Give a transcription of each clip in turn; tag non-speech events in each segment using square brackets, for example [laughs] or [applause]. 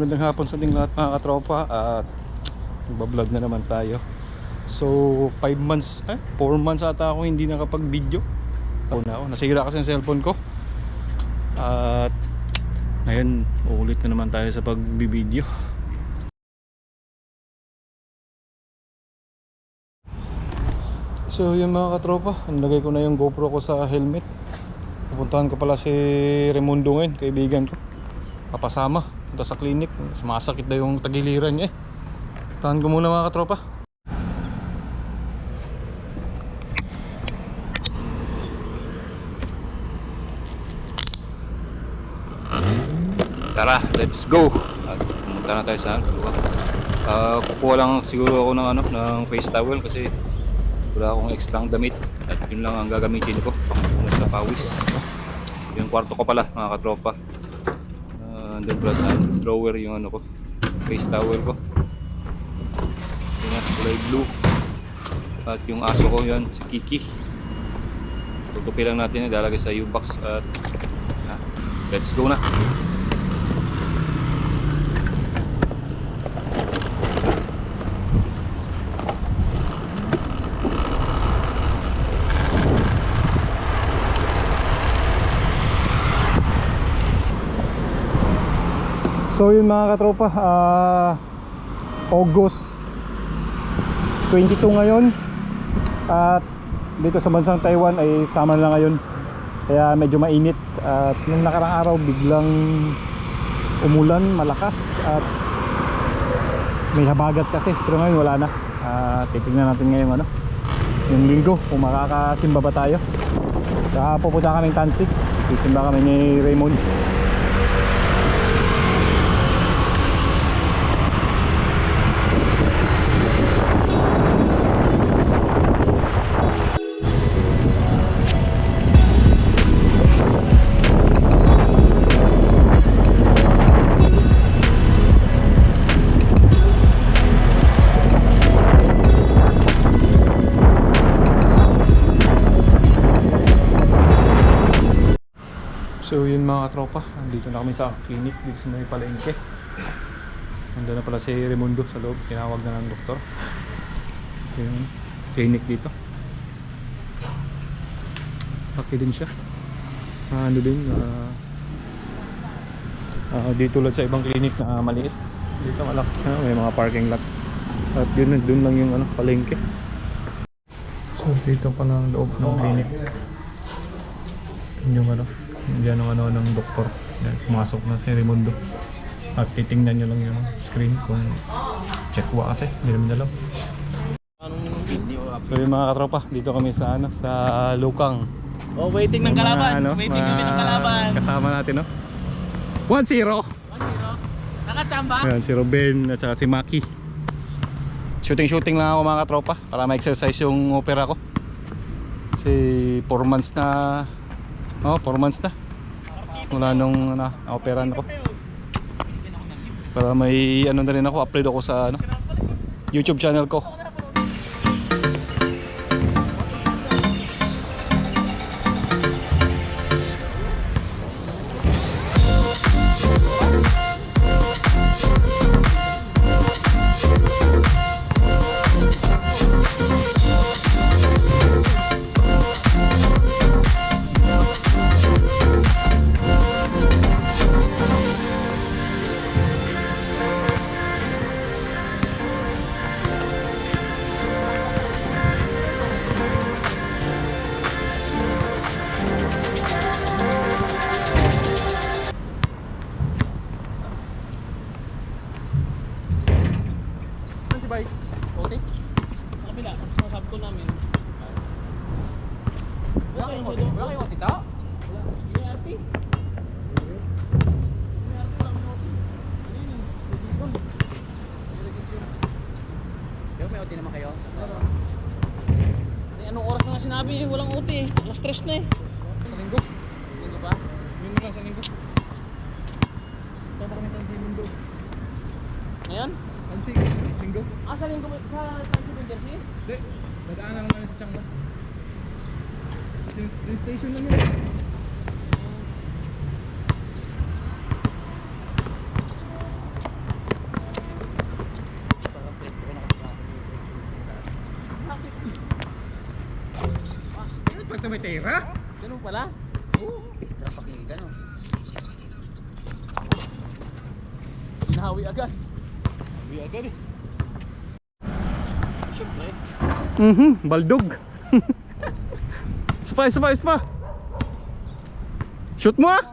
Magandang hapon sa ating lahat mga katropa at magbablog na naman tayo. So, 5 months, eh, 4 months ata ako hindi nakapag-video. Ako na ako, nasira kasi ang cellphone ko. At ngayon, uulit na naman tayo sa pag-video. So, yun mga katropa, nilagay ko na yung GoPro ko sa helmet. Pupuntahan ko pala si Remundo ngayon, kaibigan ko. Papasama, punta sa clinic. Sumasakit na yung tagiliran niya eh. Tahan ko muna mga katropa. Tara, let's go. At pumunta na tayo sa. Ah, kukuha lang siguro ako ng ano, ng face towel kasi wala akong extra damit at yun lang ang gagamitin ko pangpunas sa pawis. Yung kwarto ko pala, mga katropa. Uh, andun pala sa drawer yung ano ko, face towel ko. Yun na, kulay blue. At yung aso ko yan, si Kiki. Tutupi lang natin, ilalagay sa U-box at ah, let's go na. So yun mga katropa, ah August 22 ngayon. At dito sa bansang Taiwan ay summer na ngayon. Kaya medyo mainit. At nung nakarang araw biglang umulan malakas at may habagat kasi. Pero ngayon wala na. Ah, titignan natin ngayon ano yung linggo kung makakasimba ba tayo. Kaya pupunta kaming Tansig sisimba kami ni Raymond So yun mga katropa, andito na kami sa clinic dito sa may palengke. Nandun na pala si Remundo sa loob, tinawag na ng doktor. Yung clinic dito. Paki din siya. Ah, ano din, ah, ah, di tulad sa ibang clinic na maliit. Dito malaki, ah, may mga parking lot. At yun, dun lang yung ano, palengke. So dito pala ang loob ng clinic. Yun yung ano, Diyan ang ano ng doktor. Yan, pumasok na si Raimundo. At titingnan niya lang yung screen kung check wa kasi, hindi naman alam. So yung mga katropa, dito kami sa ano, sa Lukang. Oh, waiting ng Yung mga, kalaban. ano, waiting kami ng kalaban. Kasama natin, no? 1-0! 1-0. Nakachamba? Ayan, si Ruben at saka si Maki. Shooting-shooting lang ako mga katropa para ma-exercise yung opera ko. Kasi 4 months na Oh, 4 months na. Mula nung na operan ko. Para may ano na rin ako, upload ako sa ano, YouTube channel ko. Bike? Okay. Sa kabila. Sa sabto namin. Wala kayong Wala kayong otita? Wala. ERP? May OT naman kayo? Eh, anong oras na nga sinabi? Walang OT eh. Alas stress na eh. galing gumawa sa Tansi Bendersi? Hindi. Dadaan lang namin sa Changba. Train station lang yan. Pag may tira? Ganun pala? Oo. Sarap pakinggan oh. Inahawi agad. Inahawi agad eh. Siyempre. Mhm, baldog. spa, spa, spa. Shoot mo ah.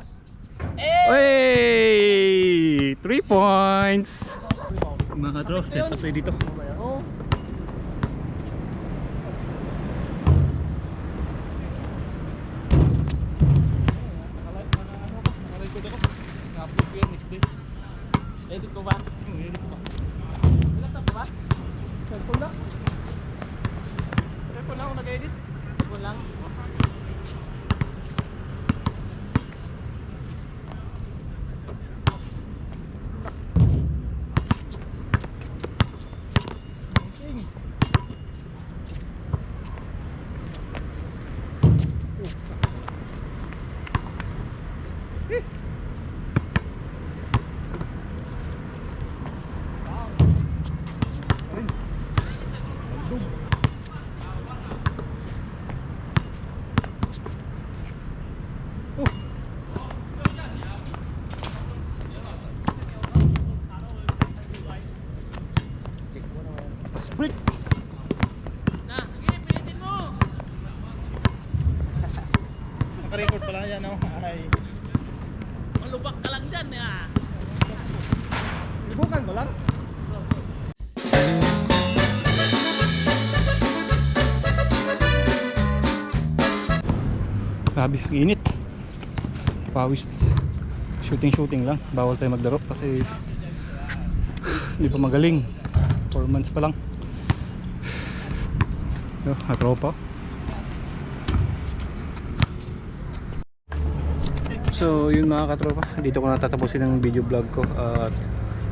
Hey! 3 points. Mga katro, set up tayo dito. Oo. Nakalive, naka- ano ako, naka-record ako. Naka-upload ko yan next day. Edit ko ba? Edit ko ba? May laptop ka ba? Cellphone lang? Cellphone lang ako nag-edit? Cellphone lang? Break. Na, sige, pilitin mo! [laughs] Naka-record pala yan oh. Ay. Malubak ka lang dyan, ah! Ibukan mo lang. Grabe, ang init. Pawis. Shooting shooting lang. Bawal tayo maglaro kasi hindi pa magaling. 4 months pa lang. Yo, tropa. So yun mga katropa, dito ko natatapusin ang video vlog ko at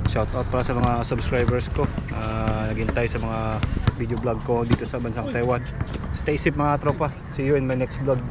shout out para sa mga subscribers ko uh, naghintay sa mga video vlog ko dito sa bansang Taiwan. Stay safe mga katropa. See you in my next vlog.